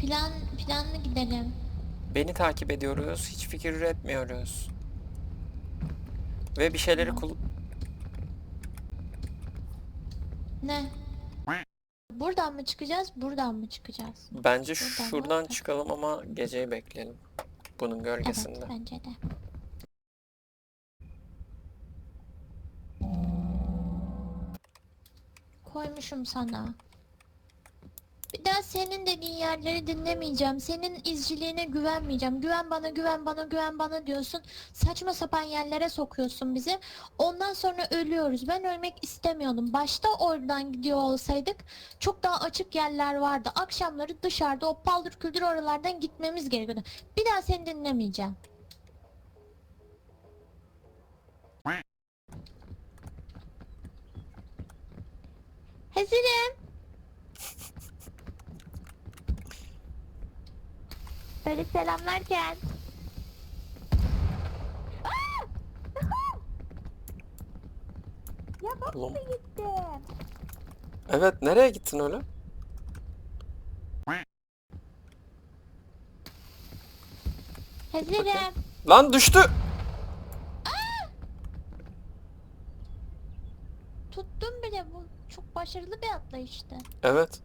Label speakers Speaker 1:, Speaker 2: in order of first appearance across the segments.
Speaker 1: Plan planlı gidelim.
Speaker 2: Beni takip ediyoruz. Hiç fikir üretmiyoruz. Ve bir şeyleri kul...
Speaker 1: Ne? Buradan mı çıkacağız? Buradan mı çıkacağız?
Speaker 2: Bence
Speaker 1: Buradan
Speaker 2: şuradan
Speaker 1: mı?
Speaker 2: çıkalım ama geceyi bekleyelim. Bunun gölgesinde.
Speaker 1: Evet bence de. Koymuşum sana. Bir daha senin dediğin yerleri dinlemeyeceğim. Senin izciliğine güvenmeyeceğim. Güven bana, güven bana, güven bana diyorsun. Saçma sapan yerlere sokuyorsun bizi. Ondan sonra ölüyoruz. Ben ölmek istemiyordum. Başta oradan gidiyor olsaydık çok daha açık yerler vardı. Akşamları dışarıda o paldır küldür oralardan gitmemiz gerekiyordu. Bir daha seni dinlemeyeceğim. Hazırım. Böyle selamlarken. Ya bak
Speaker 2: Oğlum.
Speaker 1: gittim.
Speaker 2: Evet, nereye gittin öyle?
Speaker 1: Hazırım.
Speaker 2: Lan düştü.
Speaker 1: Tuttum bile bu. Çok başarılı bir atlayıştı.
Speaker 2: Evet.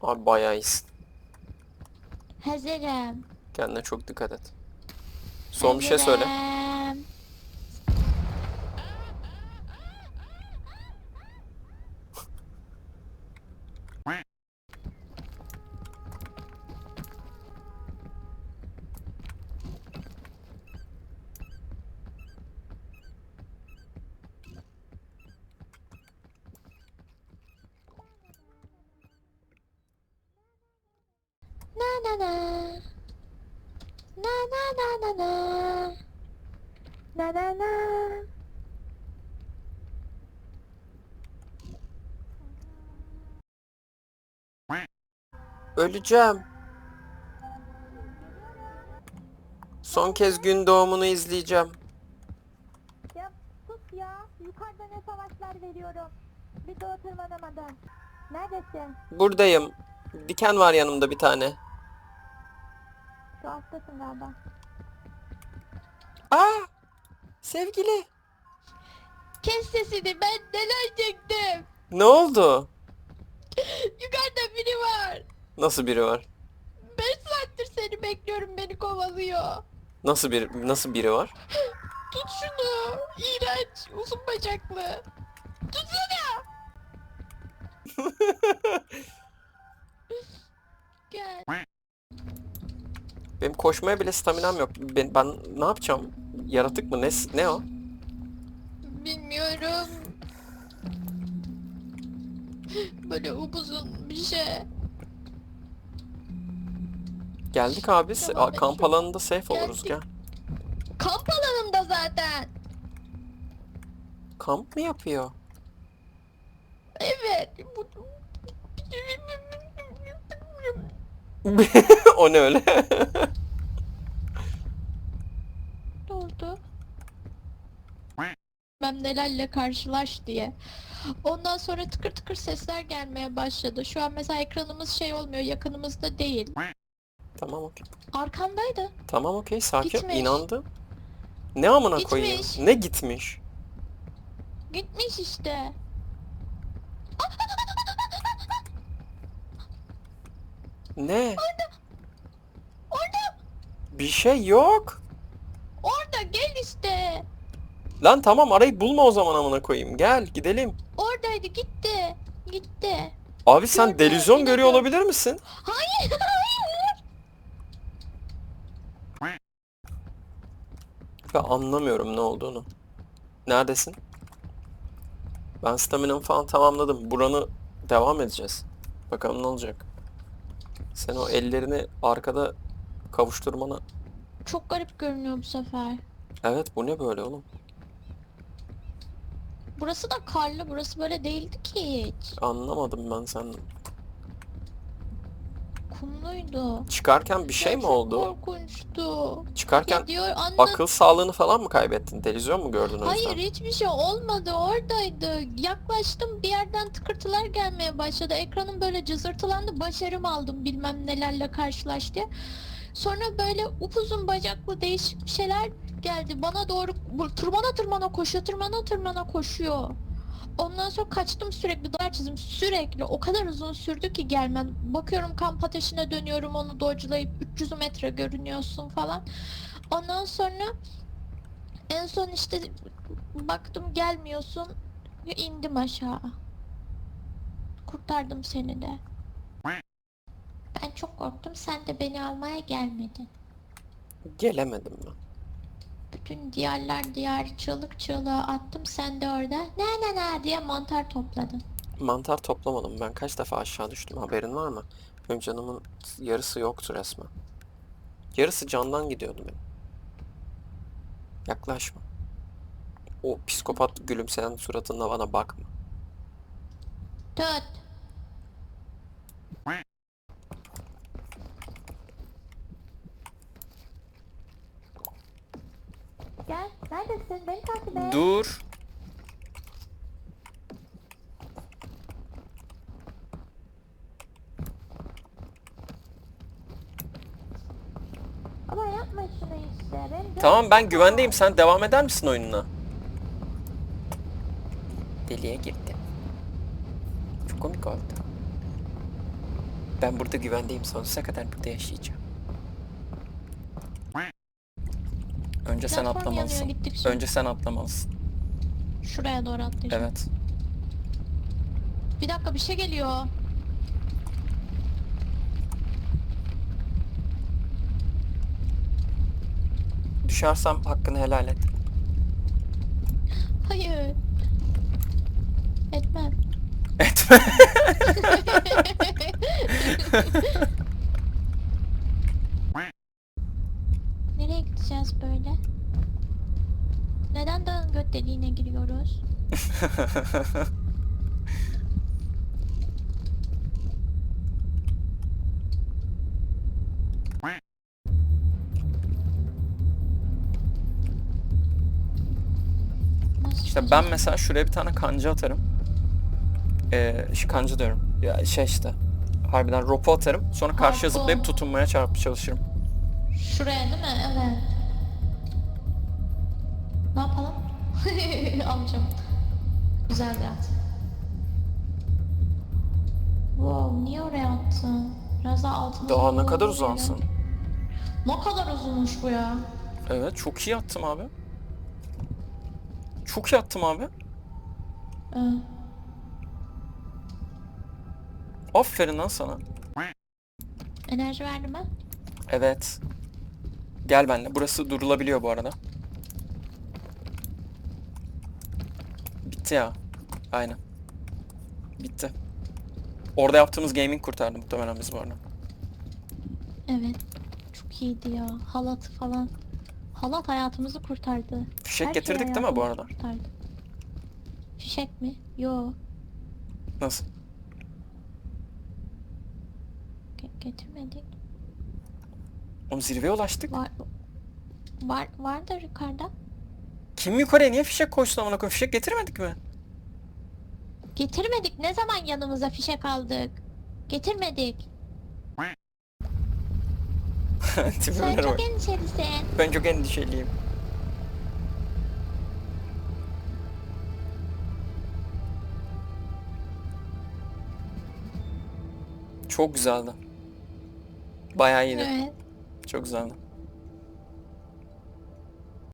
Speaker 2: Abi bayağı iyisin.
Speaker 1: Hazırım.
Speaker 2: Kendine çok dikkat et. Son bir şey söyle.
Speaker 1: Hazırım. Na na na. Na na na na na. Na na na.
Speaker 2: Öleceğim. Son kez gün doğumunu izleyeceğim.
Speaker 1: Ya sus ya. Yukarıda ne savaşlar veriyorum. Bir daha tırmanamadım. Neredesin?
Speaker 2: Buradayım. Diken var yanımda bir tane.
Speaker 1: Şu alttasın galiba.
Speaker 2: Aa! Sevgili.
Speaker 1: Kes sesini ben neler çektim.
Speaker 2: Ne oldu?
Speaker 1: Yukarıda biri var.
Speaker 2: Nasıl biri var?
Speaker 1: 5 saattir seni bekliyorum beni kovalıyor.
Speaker 2: Nasıl bir nasıl biri var?
Speaker 1: Tut şunu. İğrenç. Uzun bacaklı. Tutsana. Gel.
Speaker 2: Benim koşmaya bile staminam yok. Ben, ben ne yapacağım? Yaratık mı? Ne, ne o?
Speaker 1: Bilmiyorum. Böyle upuzun bir şey.
Speaker 2: Geldik abi.
Speaker 1: Tamam,
Speaker 2: Aa, kamp alanında safe oluruz gel.
Speaker 1: Geldik. Kamp alanında zaten.
Speaker 2: Kamp mı yapıyor?
Speaker 1: Evet. Bu...
Speaker 2: o ne öyle?
Speaker 1: Ne oldu? Ben nelerle karşılaş diye. Ondan sonra tıkır tıkır sesler gelmeye başladı. Şu an mesela ekranımız şey olmuyor, yakınımızda değil.
Speaker 2: tamam okey.
Speaker 1: Arkamdaydı.
Speaker 2: Tamam okey sakin.
Speaker 1: Gitmiş.
Speaker 2: İnandım. Ne amına
Speaker 1: Gitmiş.
Speaker 2: koyayım? Ne gitmiş?
Speaker 1: Gitmiş işte.
Speaker 2: Ne?
Speaker 1: Orada,
Speaker 2: Bir şey yok.
Speaker 1: orada gel işte.
Speaker 2: Lan tamam arayı bulma o zaman amına koyayım. Gel gidelim.
Speaker 1: Oradaydı gitti. Gitti.
Speaker 2: Abi sen
Speaker 1: Gördüm,
Speaker 2: delüzyon görüyor
Speaker 1: inanıyorum.
Speaker 2: olabilir misin?
Speaker 1: Hayır, hayır.
Speaker 2: Ve anlamıyorum ne olduğunu. Neredesin? Ben staminamı falan tamamladım. Buranı devam edeceğiz. Bakalım ne olacak. Sen o ellerini arkada kavuşturmana...
Speaker 1: Çok garip görünüyor bu sefer.
Speaker 2: Evet bu ne böyle oğlum?
Speaker 1: Burası da karlı. Burası böyle değildi ki hiç.
Speaker 2: Anlamadım ben sen.
Speaker 1: kumluydu.
Speaker 2: Çıkarken bir şey mi
Speaker 1: çok
Speaker 2: oldu?
Speaker 1: korkunçtu.
Speaker 2: Çıkarken
Speaker 1: Ya diyor anlat.
Speaker 2: akıl sağlığını falan mı kaybettin? Televizyon mu gördün o
Speaker 1: Hayır
Speaker 2: yüzden?
Speaker 1: hiçbir şey olmadı oradaydı. Yaklaştım bir yerden tıkırtılar gelmeye başladı. Ekranım böyle cızırtılandı. Başarım aldım bilmem nelerle karşılaştı. Sonra böyle upuzun bacaklı değişik bir şeyler geldi. Bana doğru tırmana tırmana koşuyor, tırmana tırmana koşuyor. Ondan sonra kaçtım sürekli duvar çizim sürekli o kadar uzun sürdü ki gelmem. Bakıyorum kamp ateşine dönüyorum onu dodge'layıp 300 metre görünüyorsun falan. Ondan sonra en son işte baktım gelmiyorsun indim aşağı. Kurtardım seni de. Ben çok korktum sen de beni almaya gelmedin.
Speaker 2: Gelemedim ben.
Speaker 1: Bütün diyarlar diyar çığlık çığlığa attım sen de orada ne ne ne diye mantar topladın.
Speaker 2: Mantar toplamadım. Ben kaç defa aşağı düştüm haberin var mı? Benim canımın yarısı yoktu resmen. Yarısı candan gidiyordu benim. Yaklaşma. O psikopat gülümseyen suratında bana bakma.
Speaker 1: Tut. Gel neredesin beni takip et.
Speaker 2: Dur.
Speaker 1: Ama yapma şunu işte. Beni
Speaker 2: Tamam ben güvendeyim. Sen devam eder misin oyununa? Deliye girdi. Çok komik oldu. Ben burada güvendeyim. Sonsuza kadar burada yaşayacağım. Önce sen
Speaker 1: Platform yanıyor,
Speaker 2: atlamalısın.
Speaker 1: şimdi.
Speaker 2: Önce sen atlamalısın.
Speaker 1: Şuraya doğru atlayacağım.
Speaker 2: Evet.
Speaker 1: Bir dakika bir şey geliyor.
Speaker 2: Düşersem hakkını helal et.
Speaker 1: Hayır. Etmem.
Speaker 2: Etme.
Speaker 1: Nereye gideceğiz böyle? Neden dağın göt deliğine giriyoruz?
Speaker 2: İşte ben mesela şuraya bir tane kanca atarım. Ee, şu kanca diyorum. Ya şey işte. Harbiden ropu atarım. Sonra karşıya
Speaker 1: Harpo.
Speaker 2: zıplayıp tutunmaya çarpıp çalışırım.
Speaker 1: Şuraya değil mi? Evet. Alacağım. Güzel bir at. Wow, niye oraya attın? Biraz daha altına
Speaker 2: Daha ne kadar uzansın?
Speaker 1: Ne kadar uzunmuş bu ya?
Speaker 2: Evet çok iyi attım abi. Çok iyi attım abi.
Speaker 1: Ee,
Speaker 2: Aferin lan sana.
Speaker 1: enerji verdi mi?
Speaker 2: Evet. Gel benimle. Burası durulabiliyor bu arada. Bitti ya. Aynen. Bitti. Orada yaptığımız gaming kurtardı muhtemelen biz bu arada.
Speaker 1: Evet. Çok iyiydi ya. Halat falan. Halat hayatımızı kurtardı.
Speaker 2: Fişek
Speaker 1: Her şey
Speaker 2: getirdik değil mi bu arada?
Speaker 1: Kurtardı. Fişek mi? Yo.
Speaker 2: Nasıl?
Speaker 1: ge- getirmedik.
Speaker 2: Oğlum zirveye ulaştık.
Speaker 1: Var var vardır yukarıda.
Speaker 2: Kim yukarıya niye fişek koysun amına koyayım? Fişek getirmedik mi?
Speaker 1: Getirmedik. Ne zaman yanımıza fişek aldık? Getirmedik. Sen
Speaker 2: Tipimlere bak.
Speaker 1: çok endişelisin.
Speaker 2: Ben çok endişeliyim. Çok güzeldi. Bayağı iyiydi.
Speaker 1: Evet.
Speaker 2: Çok güzeldi.